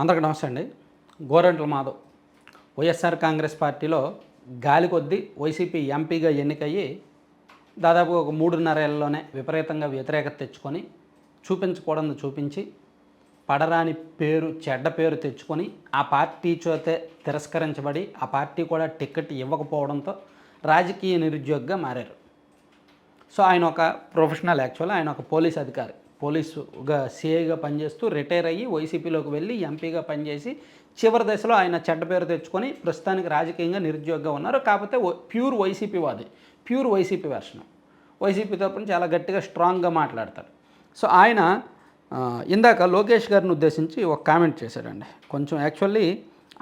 అందరికి నమస్తే అండి. గోరంట్ల మాధవ్. వైఎస్ఆర్ కాంగ్రెస్ పార్టీలో గాలి కొద్దీ వైసీపీ ఎంపీగా ఎన్నికయ్యి దాదాపు ఒక మూడున్నర ఏళ్ళలోనే విపరీతంగా వ్యతిరేకత తెచ్చుకొని చూపించకూడదు చూపించి పడరాని పేరు చెడ్డ పేరు తెచ్చుకొని ఆ పార్టీ చేతే తిరస్కరించబడి ఆ పార్టీ కూడా టికెట్ ఇవ్వకపోవడంతో రాజకీయ నిరుద్యోగిగా మారారు. సో ఆయన ఒక ప్రొఫెషనల్ యాక్చువల్ ఆయన ఒక పోలీస్ అధికారి. పోలీసుగా సిఐగా పనిచేస్తూ రిటైర్ అయ్యి వైసీపీలోకి వెళ్ళి ఎంపీగా పనిచేసి చివరి దశలో ఆయన చెడ్డ పేరు తెచ్చుకొని ప్రస్తుతానికి రాజకీయంగా నిరుద్యోగంగా ఉన్నారు. కాకపోతే ప్యూర్ వైసీపీ వాది. ప్యూర్ వైసీపీ వెర్షన్ వైసీపీ తరపున చాలా గట్టిగా స్ట్రాంగ్గా మాట్లాడతారు సో ఆయన ఇందాక లోకేష్ గారిని ఉద్దేశించి ఒక కామెంట్ చేశాడండి. కొంచెం యాక్చువల్లీ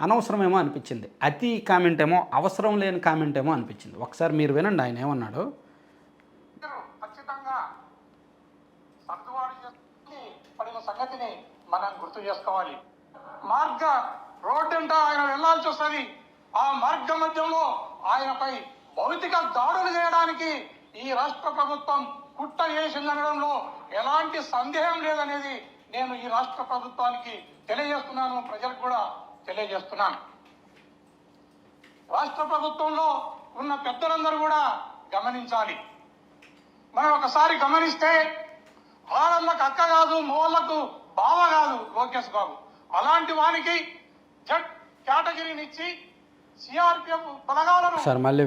అనవసరమేమో అనిపించింది. అతి కామెంట్ ఏమో అవసరం లేని కామెంట్ ఏమో అనిపించింది. ఒకసారి మీరు వినండి ఆయన ఏమన్నాడు? ఖచ్చితంగా సర్దుబాటు పడిన సంగతిని మనం గుర్తు చేసుకోవాలి. మార్గ రోడ్డంట ఆయన వెళ్ళాల్సి వస్తుంది. ఆ మార్గ మధ్యంలో ఆయనపై భౌతిక దాడులు చేయడానికి ఈ రాష్ట్ర ప్రభుత్వం కుట్ట చేసిందనడంలో ఎలాంటి సందేహం లేదనేది నేను ఈ రాష్ట్ర ప్రభుత్వానికి తెలియజేస్తున్నాను. ప్రజలకు కూడా తెలియజేస్తున్నాను. రాష్ట్ర ప్రభుత్వంలో ఉన్న పెద్దలందరూ కూడా గమనించాలి. మనం ఒకసారి గమనిస్తే ఆడళ్ళకు అక్క కాదు మోళ్ళకు బావ కాదు లోకేష్ బాబు. అలాంటి వానికి జడ్ కేటగిరీని ఇచ్చి సిఆర్పిఎఫ్ బలగాలను సార్ మళ్ళీ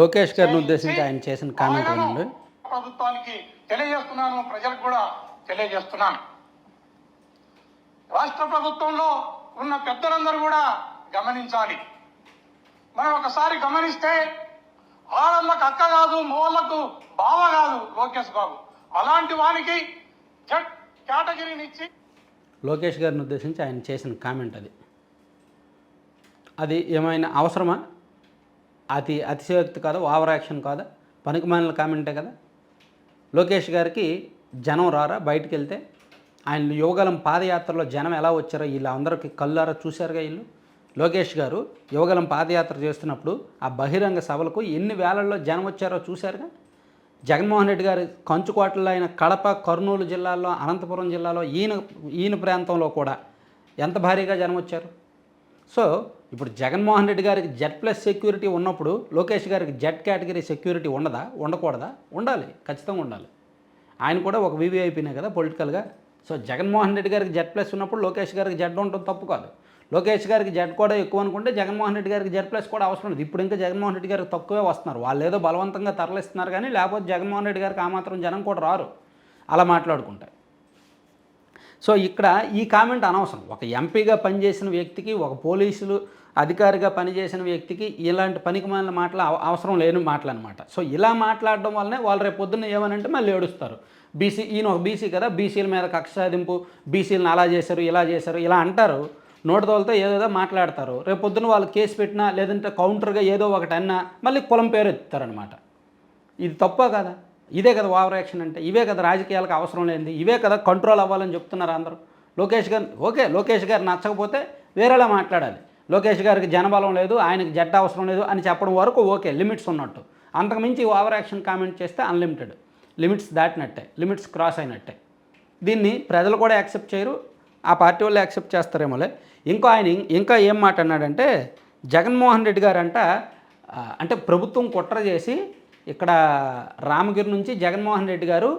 లోకేష్ గారిని ఉద్దేశించి ఆయన చేసిన కామెంట్ వినండి. ప్రభుత్వానికి తెలియజేస్తున్నాను ప్రజలకు కూడా తెలియజేస్తున్నాను. రాష్ట్ర ప్రభుత్వంలో ఉన్న పెద్దలందరూ కూడా గమనించాలి. మనం ఒకసారి గమనిస్తే ఆడళ్ళకు అక్క కాదు మోళ్ళకు బావ కాదు లోకేష్ బాబు. అలాంటి వానికి జడ్ లోకేష్ గారిని ఉద్దేశించి ఆయన చేసిన కామెంట్ అది. అది ఏమైనా అవసరమా? అతి అతిశయోక్తి కాదు? ఓవర్ యాక్షన్ కాదా? పనికిమాలిన కామెంటే కదా? లోకేష్ గారికి జనం రారా? బయటికి వెళ్తే ఆయన యువగలం పాదయాత్రలో జనం ఎలా వచ్చారో వీళ్ళందరికీ కళ్ళారా చూశారుగా వీళ్ళు? లోకేష్ గారు యువగలం పాదయాత్ర చేస్తున్నప్పుడు ఆ బహిరంగ సభలకు ఎన్ని వేలల్లో జనం వచ్చారో చూశారుగా? జగన్మోహన్ రెడ్డి గారి కంచుకోటల్లో అయిన కడప కర్నూలు జిల్లాలో అనంతపురం జిల్లాలో ఈయన ఈయన ప్రాంతంలో కూడా ఎంత భారీగా జనం వచ్చారు సో ఇప్పుడు జగన్మోహన్ రెడ్డి గారికి జెడ్ ప్లస్ సెక్యూరిటీ ఉన్నప్పుడు లోకేష్ గారికి జెడ్ కేటగిరీ సెక్యూరిటీ ఉండదా? ఉండకూడదా? ఉండాలి. ఖచ్చితంగా ఉండాలి. ఆయన కూడా ఒక వీవీఐపీనే కదా పొలిటికల్గా సో జగన్మోహన్ రెడ్డి గారికి జెడ్ ప్లస్ ఉన్నప్పుడు లోకేష్ గారికి జెడ్ ఉండటం తప్పు కాదు. లోకేష్ గారికి జెడ్ కూడా ఎక్కువ అనుకుంటే జగన్మోహన్ రెడ్డి గారికి జెడ్ ప్లస్ కూడా అవసరం లేదు. ఇప్పుడు ఇంకా జగన్మోహన్ రెడ్డి గారికి తక్కువే వస్తున్నారు. వాళ్ళు ఏదో బలవంతంగా తరలిస్తున్నారు కానీ లేకపోతే జగన్మోహన్ రెడ్డి గారికి ఆ మాత్రం జనం కూడా రారు. అలా మాట్లాడుకుంటారు. సో ఇక్కడ ఈ కామెంట్ అనవసరం. ఒక ఎంపీగా పనిచేసిన వ్యక్తికి ఒక పోలీసులు అధికారిగా పనిచేసిన వ్యక్తికి ఇలాంటి పనికి మన మాటలు అవ- అవసరం లేని మాటలు అనమాట సో ఇలా మాట్లాడడం వల్లనే వాళ్ళు రేపు పొద్దున్న ఏమనంటే మళ్ళీ ఏడుస్తారు. బీసీ ఈయన ఒక బీసీ కదా బీసీల మీద కక్ష సాధింపు బీసీలను అలా చేశారు ఇలా చేశారు ఇలా అంటారు. నోటిదోలతో ఏదో మాట్లాడతారు. రేపు పొద్దున వాళ్ళు కేసు పెట్టినా లేదంటే కౌంటర్గా ఏదో ఒకటి అన్నా మళ్ళీ కులం పేరు ఎత్తుతారనమాట ఇది తప్ప కదా? ఇదే కదా ఓవర్ యాక్షన్ అంటే ఇవే కదా రాజకీయాలకు అవసరం లేనిది ఇవే కదా కంట్రోల్ అవ్వాలని చెప్తున్నారు అందరూ. లోకేష్ గారు ఓకే లోకేష్ గారు నచ్చకపోతే వేరేలా మాట్లాడాలి. లోకేష్ గారికి జనబలం లేదు ఆయనకి జట్ట అవసరం లేదు అని చెప్పడం వరకు ఓకే లిమిట్స్ ఉన్నట్టు. అంతకుమించి ఓవర్ యాక్షన్ కామెంట్ చేస్తే అన్లిమిటెడ్. లిమిట్స్ దాటినట్టే లిమిట్స్ క్రాస్ అయినట్టే. దీన్ని ప్రజలు కూడా యాక్సెప్ట్ చేయరు ఆ పార్టీ వాళ్ళు యాక్సెప్ట్ చేస్తారేమోలే. ఇంకో ఆయన ఇంకా ఏం మాట అన్నాడంటే జగన్మోహన్ రెడ్డి గారు అంట అంటే ప్రభుత్వం కుట్ర చేసి ఇక్కడ రామగిరి నుంచి జగన్మోహన్ రెడ్డి గారు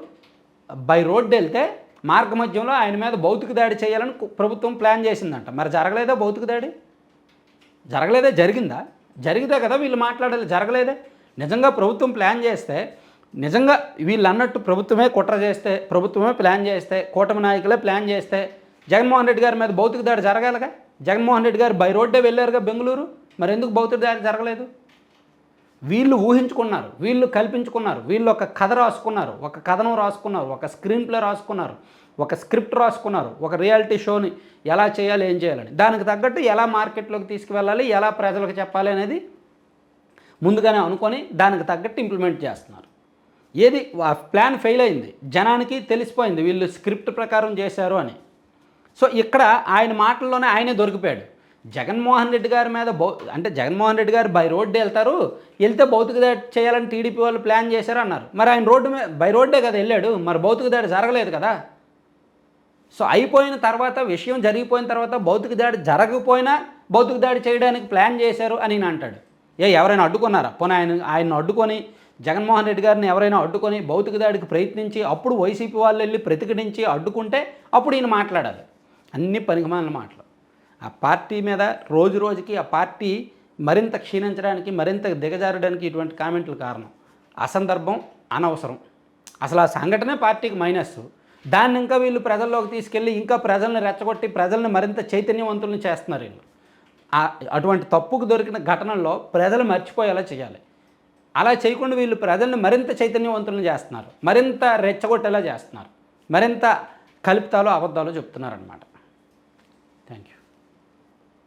బై రోడ్డు వెళ్తే మార్గ మధ్యంలో ఆయన మీద భౌతిక దాడి చేయాలని ప్రభుత్వం ప్లాన్ చేసిందంట. మరి జరగలేదా భౌతిక దాడి? జరగలేదే? జరిగిందా? జరిగితే కదా వీళ్ళు మాట్లాడాలి జరగలేదే. నిజంగా ప్రభుత్వం ప్లాన్ చేస్తే నిజంగా వీళ్ళు అన్నట్టు ప్రభుత్వమే కుట్ర చేస్తే ప్రభుత్వమే ప్లాన్ చేస్తే కూటమి నాయకులే ప్లాన్ చేస్తే జగన్మోహన్ రెడ్డి గారి మీద భౌతిక దాడి జరగాలిగా? జగన్మోహన్ రెడ్డి గారు బై రోడ్డే వెళ్ళారుగా బెంగళూరు? మరి ఎందుకు భౌతిక దారి జరగలేదు? వీళ్ళు ఊహించుకున్నారు వీళ్ళు కల్పించుకున్నారు వీళ్ళు ఒక కథ రాసుకున్నారు ఒక కథనం రాసుకున్నారు ఒక స్క్రీన్ ప్లే రాసుకున్నారు ఒక స్క్రిప్ట్ రాసుకున్నారు ఒక రియాలిటీ షోని ఎలా చేయాలి ఏం చేయాలని. దానికి తగ్గట్టు ఎలా మార్కెట్లోకి తీసుకువెళ్ళాలి ఎలా ప్రజలకు చెప్పాలి అనేది ముందుగానే అనుకొని దానికి తగ్గట్టు ఇంప్లిమెంట్ చేస్తున్నారు. ఏది ప్లాన్ ఫెయిల్ అయింది జనానికి తెలిసిపోయింది వీళ్ళు స్క్రిప్ట్ ప్రకారం చేశారు అని. సో ఇక్కడ ఆయన మాటల్లోనే ఆయనే దొరికిపోయాడు. జగన్మోహన్ రెడ్డి గారి మీద భౌ అంటే జగన్మోహన్ రెడ్డి గారు బై రోడ్డు వెళ్తారు వెళ్తే భౌతిక దాడి చేయాలని టీడీపీ వాళ్ళు ప్లాన్ చేశారు అన్నారు. మరి ఆయన రోడ్డు మీద బై రోడ్డే కదా వెళ్ళాడు మరి భౌతిక దాడి జరగలేదు కదా? సో అయిపోయిన తర్వాత విషయం జరిగిపోయిన తర్వాత భౌతిక దాడి జరగకపోయినా భౌతిక దాడి చేయడానికి ప్లాన్ చేశారు అని నేను అంటాడు. ఏ ఎవరైనా అడ్డుకున్నారా? పోనీ ఆయన ఆయన అడ్డుకొని జగన్మోహన్ రెడ్డి గారిని ఎవరైనా అడ్డుకొని భౌతిక దాడికి ప్రయత్నించి అప్పుడు వైసీపీ వాళ్ళు వెళ్ళి ప్రతిఘటించి అడ్డుకుంటే అప్పుడు ఈయన మాట్లాడాలి. అన్ని పనికిమాలిన మాటలు. ఆ పార్టీ మీద రోజు రోజుకి ఆ పార్టీ మరింత క్షీణించడానికి మరింత దిగజారడానికి ఇటువంటి కామెంట్లు కారణం. అసందర్భం అనవసరం. అసలు ఆ సంఘటనే పార్టీకి మైనస్. దాన్ని ఇంకా వీళ్ళు ప్రజల్లోకి తీసుకెళ్ళి ఇంకా ప్రజల్ని రెచ్చగొట్టి ప్రజల్ని మరింత చైతన్యవంతులను చేస్తున్నారు వీళ్ళు. ఆ- అటువంటి తప్పుకు దొరికిన ఘటనల్లో ప్రజలు మర్చిపోయేలా చేయాలి. అలా చేయకుండా వీళ్ళు ప్రజల్ని మరింత చైతన్యవంతులను చేస్తున్నారు. మరింత రెచ్చగొట్టేలా చేస్తున్నారు. మరింత కల్పితాలు అబద్ధాలు చెప్తున్నారనమాట